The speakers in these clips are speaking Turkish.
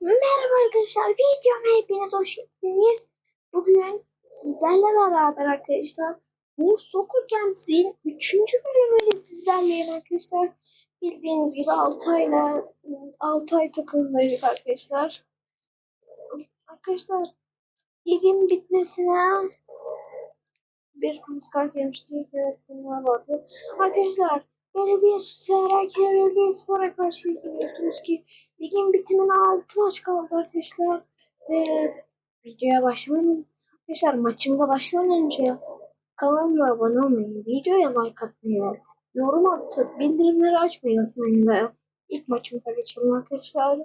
Merhaba arkadaşlar, videoma hepiniz hoş geldiniz. Bugün sizlerle beraber arkadaşlar bu Soccer Games'in 3. bölümüyle sizlerleyim arkadaşlar. Bildiğiniz gibi Altay'la Altay takımındaydık arkadaşlar. Arkadaşlar ligin bitmesine bir kırmızı kart yemiştik. Evet bunlar vardı. Arkadaşlar Belediye Serak Belediye Spor'a karşı biliyorsunuz ki ligin bitimine 6 maç kaldı arkadaşlar. Ve videoya başlamadan arkadaşlar maçımıza başlamadan önce kanalıma abone olmayı, videoya like atmayı, yorum atıp bildirimleri açmayı unutmayın ve ilk maçımıza geçelim arkadaşlar.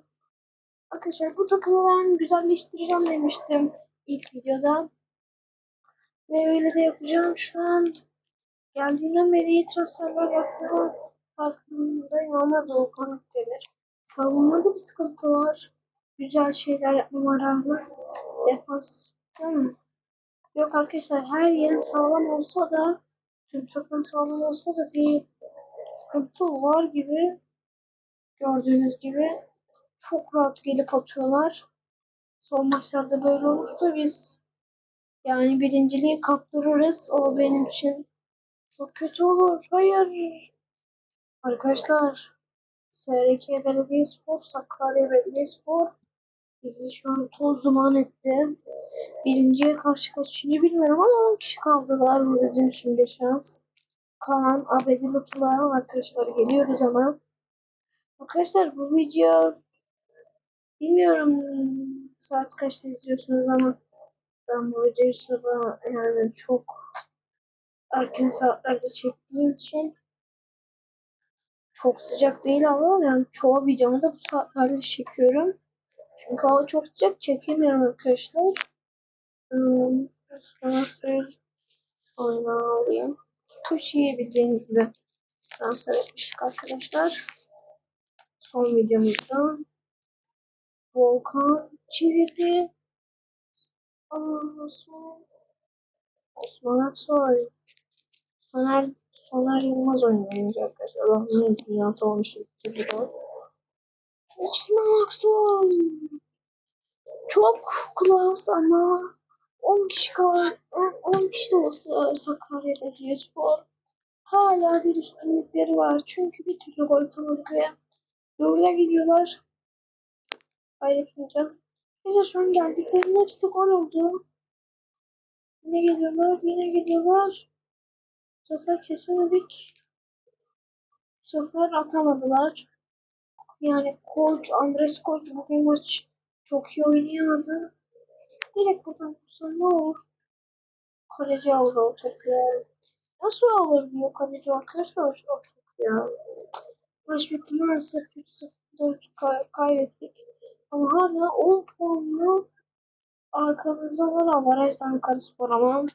Arkadaşlar bu takımı ben güzelleştireceğim demiştim ilk videoda. Ve öyle de yapacağım. Şu an geldiğinden beri iyi transferler yaptığımı farkındayım ama Doğukan Demir. Savunmada bir sıkıntı var. Güzel şeyler yapmama rağmen defans? Yok arkadaşlar her yerim sağlam olsa da tüm takım sağlam olsa da bir sıkıntı var gibi gördüğünüz gibi çok rahat gelip atıyorlar. Son maçlarda böyle olursa biz yani birinciliği kaptırırız. O benim için çok kötü olur. Hayır. Arkadaşlar SRK Belediyespor, Sakarya Belediyespor bizi şu an toz duman etti. Birinciye karşı kaçıncı bilmiyorum ama 10 kişi kaldılar. Bu bizim bir şans. Kaan, Abedi Lutlu'ya arkadaşlar geliyoruz ama. Arkadaşlar bu video bilmiyorum saat kaçta izliyorsunuz ama ben bu videoyu sabah yani çok erken saatlerde çektiğim için çok sıcak değil ama yani çoğu videomu da bu saatlerde çekiyorum. Çünkü hava çok sıcak çekemiyorum arkadaşlar. Hmm, transfer oyunu alayım. Tushi'yi bildiğiniz gibi transfer etmiştik arkadaşlar. Son videomuzda Volkan çevirdi. Aa. Osman Aksoy. Soner, Soner Yılmaz oynuyor arkadaşlar. Bunu dünyada olmuşum. Osman Aksoy. Çok klas ama 10 kişi kal 10 kişi olsa Sakarya'da spor hala bir üstünlükleri var. Çünkü bir türlü gol atamadık ve dörde gidiyorlar. Hayrettincan. Neyse şu an geldiklerinin hepsi gol oldu. Yine geliyorlar, yine geliyorlar. Bu sefer kesemedik. Bu sefer atamadılar. Yani koç, Andres Koç bugün maç çok iyi oynayamadı. Direkt buradan vursa ne olur? Kaleci aldı o topu ya. Nasıl alabiliyor kaleci arkadaşlar o topu ya? Maç bitti maalesef 3-0 kay kaybettik. Ama hala 10 puanlı arkamızda var Avaraj'dan Karaspor ama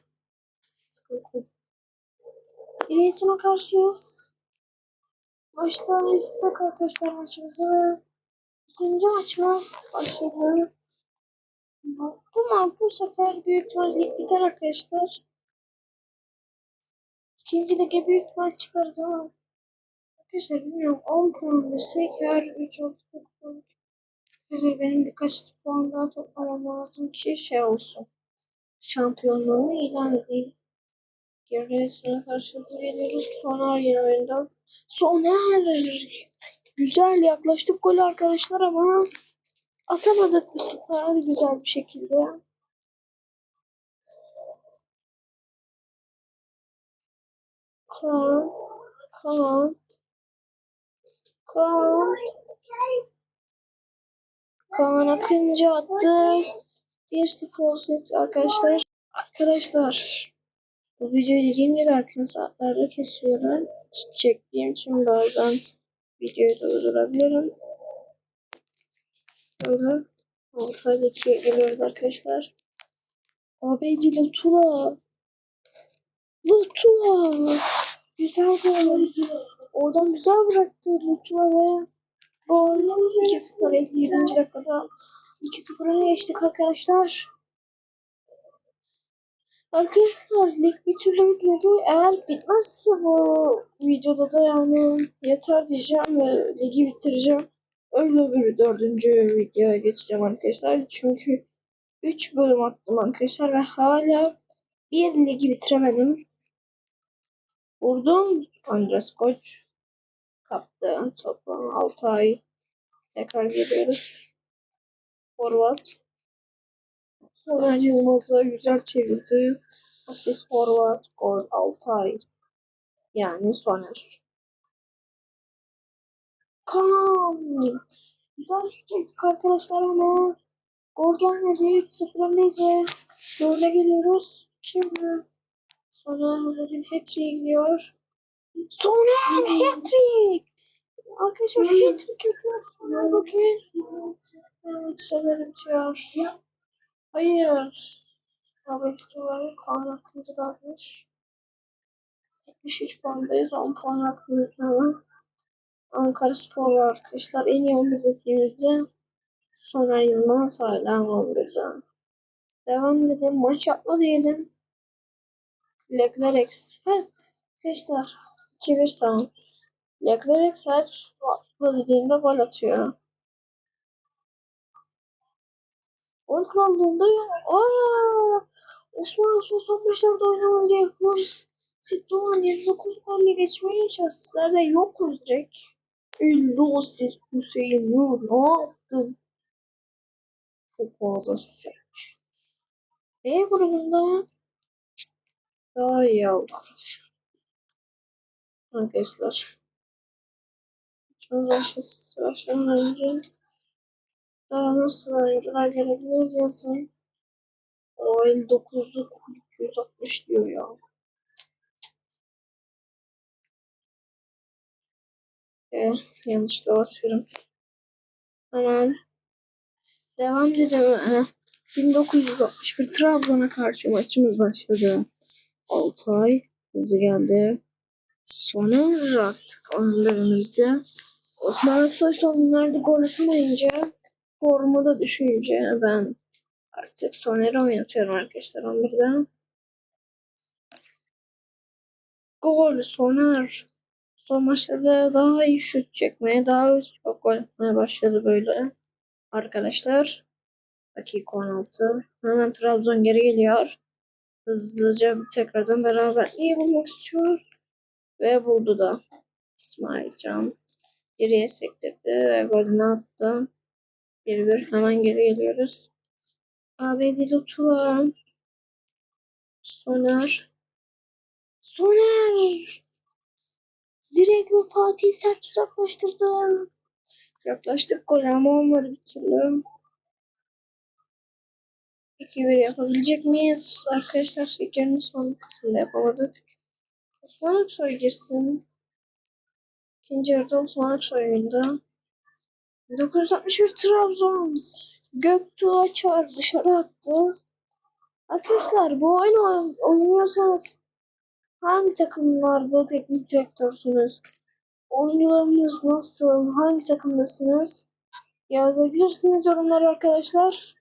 sıkıntı. Giresun'a karşıyız. Başta istek arkadaşlar maçımızı. İkinci maçımız başladı. Baktım ama bu sefer büyük ihtimal biter arkadaşlar. İkinci lige büyük ihtimal çıkarız ama arkadaşlar bilmiyorum 10 puan desek her 3 6 puan. Arkadaşlar benim birkaç puan daha toplamam lazım ki şey olsun. Şampiyonluğumu ilan edeyim. Gerisine karşılıklı geliyoruz. Soner yeni oyunda. Soner! Güzel yaklaştık gol arkadaşlar ama atamadık bu sefer güzel bir şekilde. Kaan, Kaan, Kaan. Kaan Akıncı attı. 1-0 olsun arkadaşlar. Arkadaşlar bu dediğim gibi erken saatlerde kesiyorum. Çektiğim için bazen videoyu durdurabilirim. Böyle ortadaki geliyoruz arkadaşlar. Abedi Lutula. Lutula. Güzel gol. Oradan güzel bıraktı Lutula ve gol 2-0 57. dakikada 2-0 öne geçtik arkadaşlar. Arkadaşlar lig bir türlü bitmedi. Eğer bitmezse bu videoda da yani yeter diyeceğim ve ligi bitireceğim. öyle bir dördüncü videoya geçeceğim arkadaşlar. Çünkü 3 bölüm attım arkadaşlar ve hala bir ligi bitiremedim. Vurdum. Andres Koç kaptı. Toplam 6 ay. Tekrar geliyoruz. Forvat. Soner Yılmaz'a güzel çevirdi. Asist forvat. Gol 6 ay. Yani Soner. Kan. Güzel çektik arkadaşlar ama gol gelmedi. 3-0 öndeyiz 4'e geliyoruz. Şimdi Soner'in hat-trick'e gidiyor. Soner hat-trick! Arkadaşlar hat-trick yapıyor Soner bugün. Evet severim bitiyor. Hayır. Abi tutuyor. Kaan hakkımızı kalmış. 73 puandayız. 10 puan hakkımızda var. Ankara Spor var arkadaşlar. En iyi 11 dediğimizde Soner Yılmaz hala 11'de. Devam edelim. Maç yapma diyelim. Leclerc. Evet. Arkadaşlar. 2-1 tamam. Leclerc her atla dediğinde gol atıyor. Gol krallığında Aa! Osman son maçlarda oynamalı gol. Situan 29 golle geçmeye da yokuz direkt. Üllu siz Hüseyin Nur ne yaptın? Çok fazla sıcak. E grubunda daha iyi oldu. Arkadaşlar. Şimdi başlasın. Başlamadan önce daha nasıl oyuncular gelebilir yazın. O 59'luk 360 diyor ya. E, yanlışla basıyorum. Hemen devam edelim. E, 1961 Trabzon'a karşı maçımız başladı. Altay hızlı geldi. Sonra attık önlerimizde. Osman Aksoy sonlarda gol atamayınca formu da düşünce ben artık Soner'i oynatıyorum arkadaşlar 11'den. Gol Soner. Son maçlarda daha iyi şut çekmeye, daha çok gol atmaya başladı böyle. Arkadaşlar. Dakika 16. Hemen Trabzon geri geliyor. Hızlıca tekrardan beraber iyi bulmak istiyor. Ve buldu da. İsmail Can. Geriye sektirdi ve golünü attı. 1-1 hemen geri geliyoruz. ABD Lutuan. Soner. Soner. Direkt ve Fatih sert uzaklaştırdı. Yaklaştık gol ama olmadı bir türlü. 2-1 yapabilecek miyiz? Arkadaşlar yarının son kısmında yapamadık. Osman Aksoy girsin. İkinci yarıda Osman Aksoy oyunda. 1961 Trabzon. Göktuğ açar dışarı attı. Arkadaşlar bu oyunu oynuyorsanız hangi takımlarda teknik direktörsünüz? Oyuncularınız nasıl? Hangi takımdasınız? Yazabilirsiniz yorumlara arkadaşlar.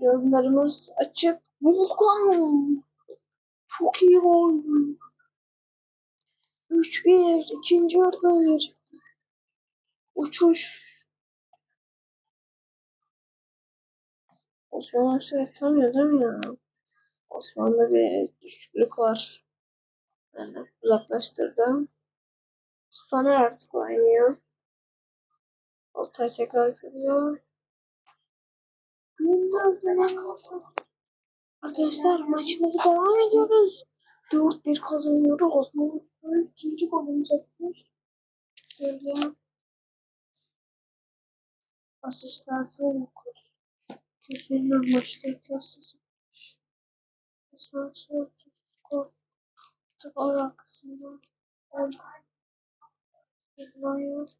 Yorumlarımız açık. Volkan! Çok iyi oyun. 3-1. ikinci yarıda bir uçuş. Osman Aksoy atamıyor değil mi ya? Osman'da bir düşüklük var. Yani uzaklaştırdı. Soner artık oynuyor. Altay tekrar kırıyor. Arkadaşlar maçımızı devam ediyoruz. 4-1 kazanıyoruz. Osman ikinci golümüz atmış. Şöyle asistansı yok. Kötüler maçtaki asist. Asistansı skor. Skor arkasında.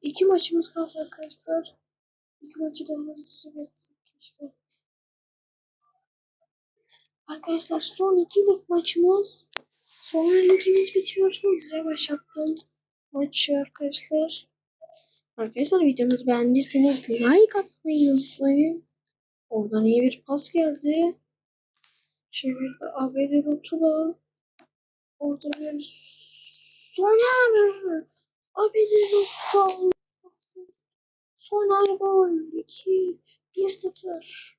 İki maçımız kaldı arkadaşlar. İki maçı da hızlıca geçsin. Arkadaşlar son iki maçımız. Sonra ligimiz bitiyor. Hızlıca başlattım maçı arkadaşlar. Arkadaşlar videomuzu beğendiyseniz like atmayı unutmayın. Oradan iyi bir pas geldi. Çevirdi ABD Rotula. Orada bir Soner. ABD Rotula. Soner gol. 2 1-0.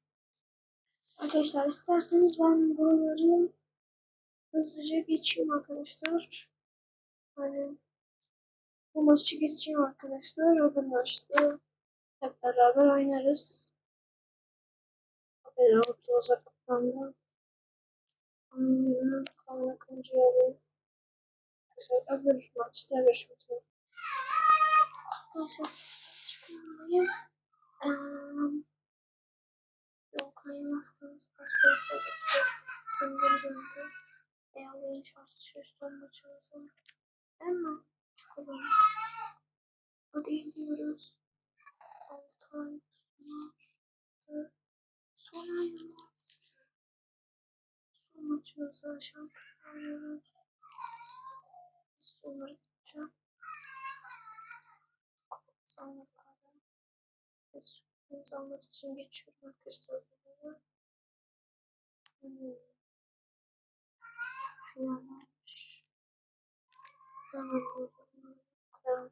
Arkadaşlar isterseniz ben buraları hızlıca geçeyim arkadaşlar. Hani bu maçı geçeyim arkadaşlar. Öbür maçta hep beraber oynarız. Haberi oldu uzaklıktan Anlıyorum. Kanlı kıncı alayım. Arkadaşlar öbür maçta görüşmek üzere. Arkadaşlar çıkmayayım. Um, yok kayılmaz kayılmaz. Pasport Öngörü döndü. Eyvallah çalışıyoruz maçımızı. Hemen çıkalım. Hadi gidiyoruz. Altı ay sonra sonra yıllar. Son maçımızda şampiyon oluyoruz. Sonları gideceğim. Sanmak kadar. İnsanlar için geçiyorum arkadaşlar. bunları. Hmm. Evet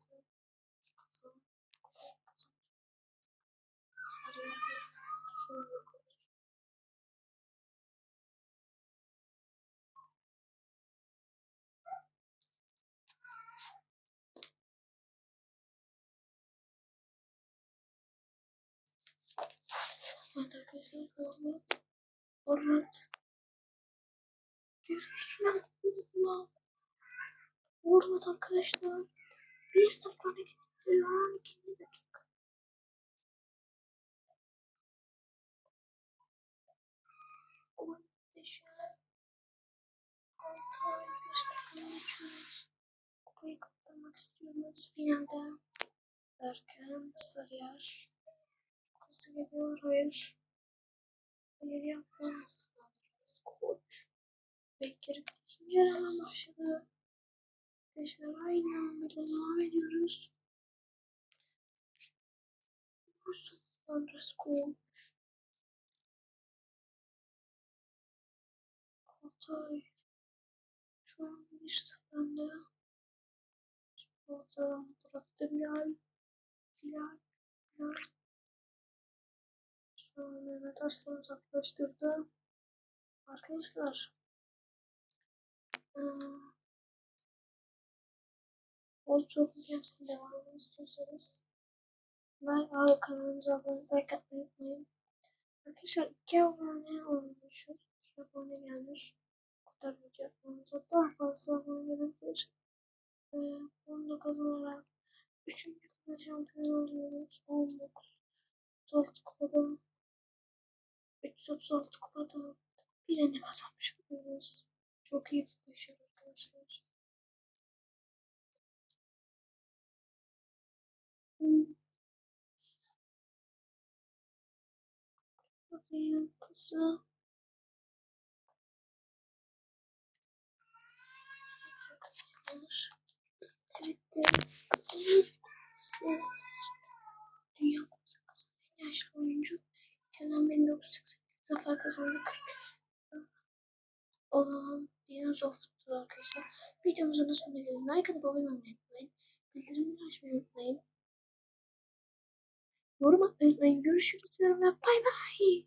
arkadaşlar format. Format. Şuna Allah. Format arkadaşlar. Bir sıfır öne gidiyor. 12 dakika. Düşer. Altı bir sıfır geçiyoruz. Kupayı kaptırmak istiyoruz. Finalde. Derken Sarıyer. Hızlı geliyor. Hayır. Hayır yaptım. Koç. Bekir yarıdan başladı. Arkadaşlar aynı anda devam ediyoruz. Underscore. Altay. Şu an bir sıfırında. Orada tarafta Bilal. Bilal. Bilal. An Mehmet Arslan uzaklaştırdı. Arkadaşlar. Ee, Old Çok Games'in devamını istiyorsanız ben abi kanalımıza abone like atmayı unutmayın. Arkadaşlar 2 abone olmuşuz. 2 abone gelmiş. Video yapmamıza daha fazla abone gelebilir. Ee, bunu da kazanarak 3. kupa şampiyon oluyoruz. 19 36 kupada 336 kupada birini kazanmış oluyoruz. Çok iyi bir başarı arkadaşlar. Bakayım kısa. Arkadaşlar. Evet Dünya Kupası kazanan yaşlı oyuncu Kenan 1988 zafer kazandı 40 olan Dinozof'tu arkadaşlar. Videomuzun sonuna gelin. Like atıp abone olmayı unutmayın. Bildirimleri açmayı unutmayın. Yorum atmayı unutmayın. Görüşürüz diyorum ve bay bay.